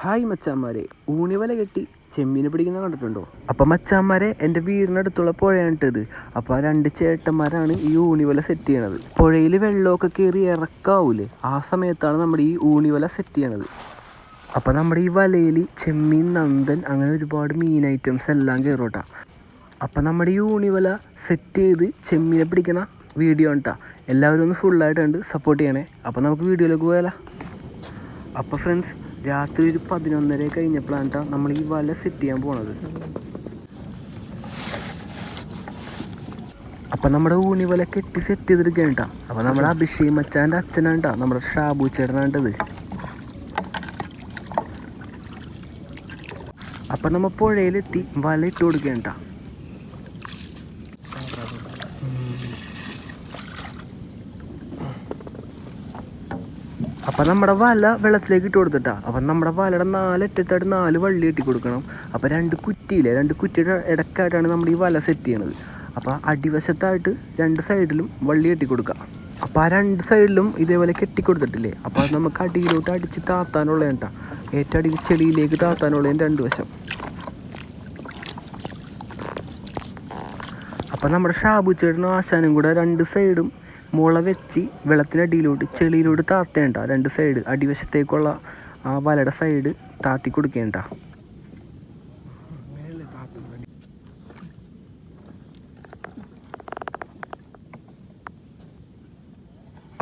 Hi മച്ചാന്മാരെ. ഊണിവല കെട്ടി ചെമ്മീനെ പിടിക്കുന്ന കണ്ടിട്ടുണ്ടോ? അപ്പം മച്ചാന്മാരെ എന്റെ വീടിനടുത്തുള്ള പുഴയാണിട്ടത് അപ്പോൾ ആ രണ്ട് ചേട്ടന്മാരാണ് ഈ ഊണിവല സെറ്റ് ചെയ്യണത്. പുഴയിൽ വെള്ളമൊക്കെ കയറി ഇറക്കാവൂലേ? ആ സമയത്താണ് നമ്മുടെ ഈ ഊണിവല സെറ്റ് ചെയ്യണത്. അപ്പം നമ്മുടെ ഈ വലയിൽ ചെമ്മീൻ നന്ദൻ അങ്ങനെ ഒരുപാട് മീൻ ഐറ്റംസ് എല്ലാം കയറോട്ട അപ്പം നമ്മുടെ ഈ ഊണിവല സെറ്റ് ചെയ്ത് ചെമ്മീനെ പിടിക്കണ വീഡിയോ ഉണ്ടാ എല്ലാവരും ഒന്ന് ഫുള്ളായിട്ട് കണ്ട് സപ്പോർട്ട് ചെയ്യണേ. അപ്പം നമുക്ക് വീഡിയോയിലേക്ക് പോയാലോ? അപ്പോൾ ഫ്രണ്ട്സ് രാത്രി ഒരു പതിനൊന്നര കഴിഞ്ഞപ്പോഴാണ് നമ്മൾ ഈ വല സെറ്റ് ചെയ്യാൻ പോണത്. അപ്പം നമ്മുടെ ഊണി വല കെട്ടി സെറ്റ് ചെയ്തെടുക്കുകയാണ് അപ്പം നമ്മുടെ അഭിഷേക് മച്ചാന്റെ അച്ഛനാണ് ട്ടോ നമ്മുടെ ഷാബു ചേട്ടനാണ്ടത് അപ്പം നമ്മ പുഴയിലെത്തി വല ഇട്ട് കൊടുക്കുകയാണ് അപ്പം നമ്മുടെ വല വെള്ളത്തിലേക്ക് ഇട്ട് കൊടുത്തിട്ടാ. അപ്പം നമ്മുടെ വലയുടെ നാലറ്റത്തായിട്ട് നാല് വള്ളി ഇട്ടി കൊടുക്കണം. അപ്പം രണ്ട് കുറ്റിയില്ലേ? രണ്ട് കുറ്റിയുടെ ഇടക്കായിട്ടാണ് നമ്മൾ ഈ വല സെറ്റ് ചെയ്യണത്. അപ്പോൾ അടിവശത്തായിട്ട് രണ്ട് സൈഡിലും വള്ളി കെട്ടി കൊടുക്കുക അപ്പോൾ ആ രണ്ട് സൈഡിലും ഇതേപോലെ കെട്ടി കൊടുത്തിട്ടില്ലേ? അപ്പോൾ അത് നമുക്ക് അടിയിലോട്ട് അടിച്ച് താത്താനുള്ള കേട്ടാ ഏറ്റവും അടിയിൽ ചെളിയിലേക്ക് താത്താനുള്ള രണ്ട് വശം. അപ്പം നമ്മുടെ ഷാബു ചേട്ടനും ആശാനും കൂടെ രണ്ട് സൈഡും മുള വെച്ച് വെള്ളത്തിനടിയിലോട്ട് ചെളിയിലോട്ട് താത്തേണ്ട. രണ്ട് സൈഡ് അടിവശത്തേക്കുള്ള ആ വലയുടെ സൈഡ് താത്തി കൊടുക്കേണ്ട.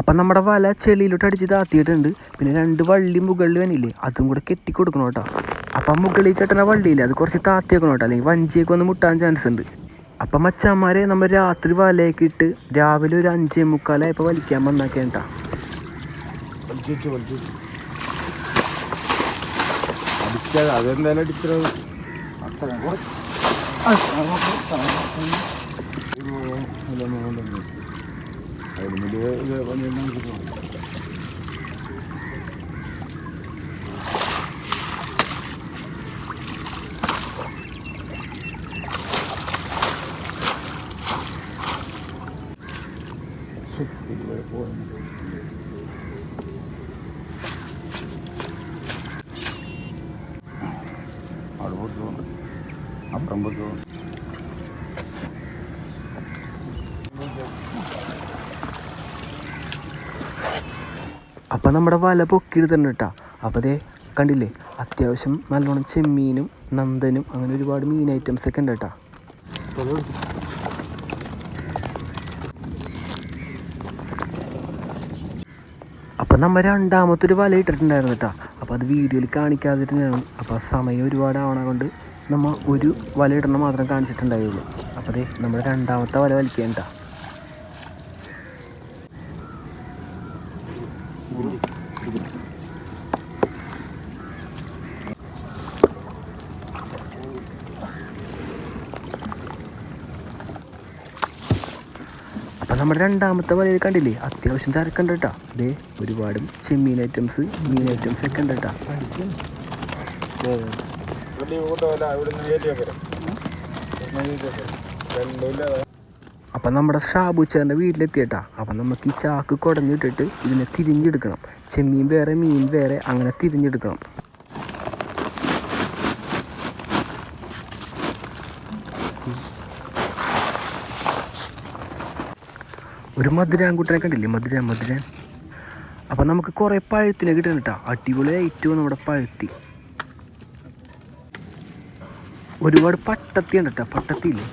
അപ്പം നമ്മുടെ വല ചെളിയിലോട്ട് അടിച്ച് താത്തിയിട്ടുണ്ട്. പിന്നെ രണ്ട് വള്ളി മുകളിൽ വന്നില്ലേ അതും കൂടെ കെട്ടി കൊടുക്കണം കേട്ടോ അപ്പം മുകളിൽ കെട്ടുന്ന വള്ളിയില്ലേ അത് കുറച്ച് താത്തി വെക്കണം കേട്ടോ അല്ലെങ്കിൽ വഞ്ചിയൊക്കെ വന്ന് മുട്ടാൻ ചാൻസ് ഉണ്ട്. അപ്പം മച്ചാന്മാരെ നമ്മൾ രാത്രി വലയൊക്കെ ഇട്ട് രാവിലെ ഒരു അഞ്ചേ മുക്കാലായപ്പോൾ വലിക്കാൻ വന്നാക്കേണ്ട അതെന്തായാലും അടിച്ചത്? പോയിട്ട് അപ്പം നമ്മുടെ വല പൊക്കിയെടുത്തിട്ടുണ്ട് കേട്ടോ അപ്പോൾ അതേ കണ്ടില്ലേ? അത്യാവശ്യം നല്ലോണം ചെമ്മീനും നന്ദനും അങ്ങനെ ഒരുപാട് മീൻ ഐറ്റംസ് ഒക്കെ ഉണ്ട് കേട്ടോ അപ്പം നമ്മൾ രണ്ടാമത്തെ ഒരു വല ഇട്ടിട്ടുണ്ടായിരുന്നു കേട്ടോ അപ്പോൾ അത് വീഡിയോയിൽ കാണിക്കാതിരുന്നാണ് അപ്പോൾ സമയം ഒരുപാട് ആവണ കൊണ്ട് നമ്മൾ ഒരു വല ഇടണം മാത്രം കാണിച്ചിട്ടുണ്ടായുള്ളൂ. അപ്പോൾ അതേ നമ്മൾ രണ്ടാമത്തെ വല വലിക്കേണ്ട അപ്പം നമ്മുടെ രണ്ടാമത്തെ വലയിൽ കണ്ടില്ലേ? അത്യാവശ്യം തിരക്കുണ്ട് കേട്ടോ ദേ ഒരുപാട് ചെമ്മീൻ ഐറ്റംസ് മീൻ ഐറ്റംസ് ഒക്കെ ഉണ്ട് കേട്ടോ അപ്പം നമ്മുടെ ഷാബു ചേട്ടന്റെ വീട്ടിലെത്തിയട്ടാ. അപ്പം നമുക്ക് ഈ ചാക്ക് കുടഞ്ഞിട്ടിട്ട് ഇതിനെ തിരിഞ്ഞെടുക്കണം. ചെമ്മീൻ വേറെ മീൻ വേറെ അങ്ങനെ തിരിഞ്ഞെടുക്കണം. ഒരു മധുരാൻകുട്ടനെ കണ്ടില്ലേ? മധുരാൻ മധുരാൻ. അപ്പം നമുക്ക് കുറേ പഴുത്തിനെ കിട്ടണം കേട്ടോ അടിപൊളി ഐറ്റവും നമ്മുടെ പഴുത്തി. ഒരുപാട് പട്ടത്തി ഉണ്ട് കേട്ടോ പട്ടത്തിയില്ലേ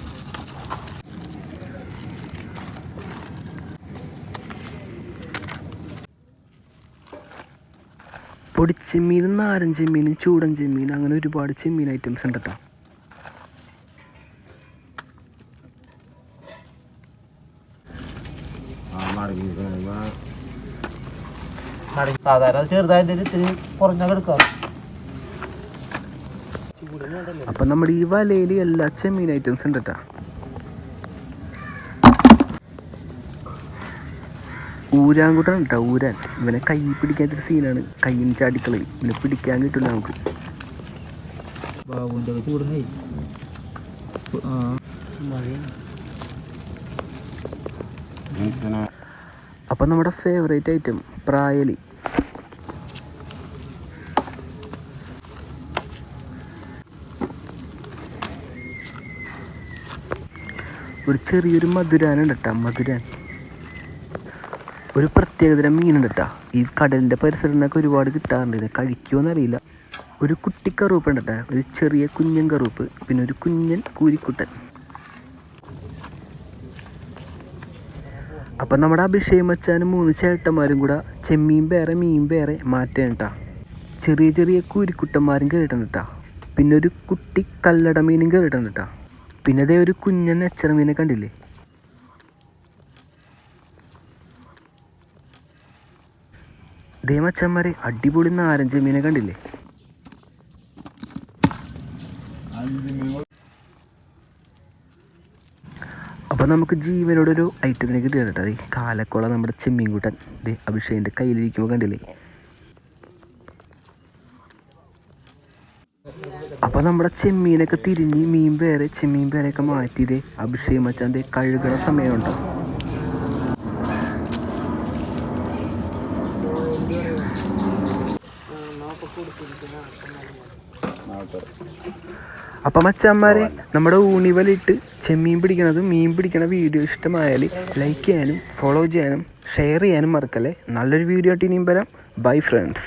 പൊടിച്ചെമ്മീനും നാരൻ ചെമ്മീനും ചൂടൻ ചെമ്മീൻ അങ്ങനെ ഒരുപാട് ചെമ്മീൻ ഐറ്റംസ് ഉണ്ട് കേട്ടോ സാധാരണ ചെറുതായിട്ട് ഇത്തിരി കുറഞ്ഞൊക്കെ കിടക്കാം അപ്പം നമ്മുടെ ഈ വലയിൽ എല്ലാ ചെമ്മീൻ ഐറ്റംസ് ഉണ്ട് കേട്ടോ ഊരാൻകുട്ടൻ കേട്ടോ ഊരാൻ. ഇവനെ കൈ പിടിക്കാത്തൊരു സീനാണ് കൈയും ചാടിക്കളി ഇവനെ പിടിക്കാൻ കിട്ടില്ല നമുക്ക്. അപ്പം നമ്മുടെ ഫേവറേറ്റ് ഐറ്റം പ്രായലി. ഒരു ചെറിയൊരു മധുരാനുണ്ട് കേട്ടോ മധുരാൻ. ഒരു പ്രത്യേകതരം മീനുണ്ട് കേട്ടോ ഈ കടലിന്റെ പരിസരത്തൊക്കെ ഒരുപാട് കിട്ടാറുണ്ട് ഇത് ഒരു കുട്ടി കറുപ്പ് ഉണ്ട് കേട്ടോ ഒരു ചെറിയ കുഞ്ഞൻ കറുപ്പ് പിന്നെ ഒരു കുഞ്ഞൻ കൂരിക്കുട്ടൻ. അപ്പം നമ്മുടെ അഭിഷേകം മച്ചാനും മൂന്ന് ചേട്ടന്മാരും കൂടെ ചെമ്മീൻ വേറെ മീൻ വേറെ മാറ്റാൻ കേട്ടോ ചെറിയ ചെറിയ കൂരിക്കുട്ടന്മാരും കയറിയിട്ടുണ്ട് കേട്ടാ പിന്നെ ഒരു കുട്ടി കല്ലട മീനും കയറിയിട്ടുണ്ട് കേട്ടാ പിന്നെ അതേ ഒരു കുഞ്ഞൻ എച്ചറ മീനെ കണ്ടില്ലേ? ദേ മച്ചന്മാരെ അടിപൊളി നാരഞ്ച മീനെ കണ്ടില്ലേ? അപ്പോൾ നമുക്ക് ജീവനോടൊരു ഐറ്റത്തിലേക്ക് കേട്ടോ അതെ കാലക്കുള നമ്മുടെ ചെമ്മീൻകൂട്ടൻ. അഭിഷേകിന്റെ കയ്യിലിരിക്കുമ്പോൾ കണ്ടില്ലേ? അപ്പോൾ നമ്മുടെ ചെമ്മീനൊക്കെ തിരിഞ്ഞ് മീൻ വേറെ ചെമ്മീൻ വേറെയൊക്കെ മാറ്റി ഇതേ അഭിഷേക് മച്ചാന്റെ കഴുകണ സമയമുണ്ടോ. അപ്പം മച്ചന്മാരെ നമ്മുടെ ഊണിവലിട്ട് ചെമ്മീൻ പിടിക്കണത് മീൻ പിടിക്കണ വീഡിയോ ഇഷ്ടമായാൽ ലൈക്ക് ചെയ്യാനും ഫോളോ ചെയ്യാനും ഷെയർ ചെയ്യാനും മറക്കല്ലേ? നല്ലൊരു വീഡിയോ ആയിട്ട് ഇനിയും വരാം. Bye friends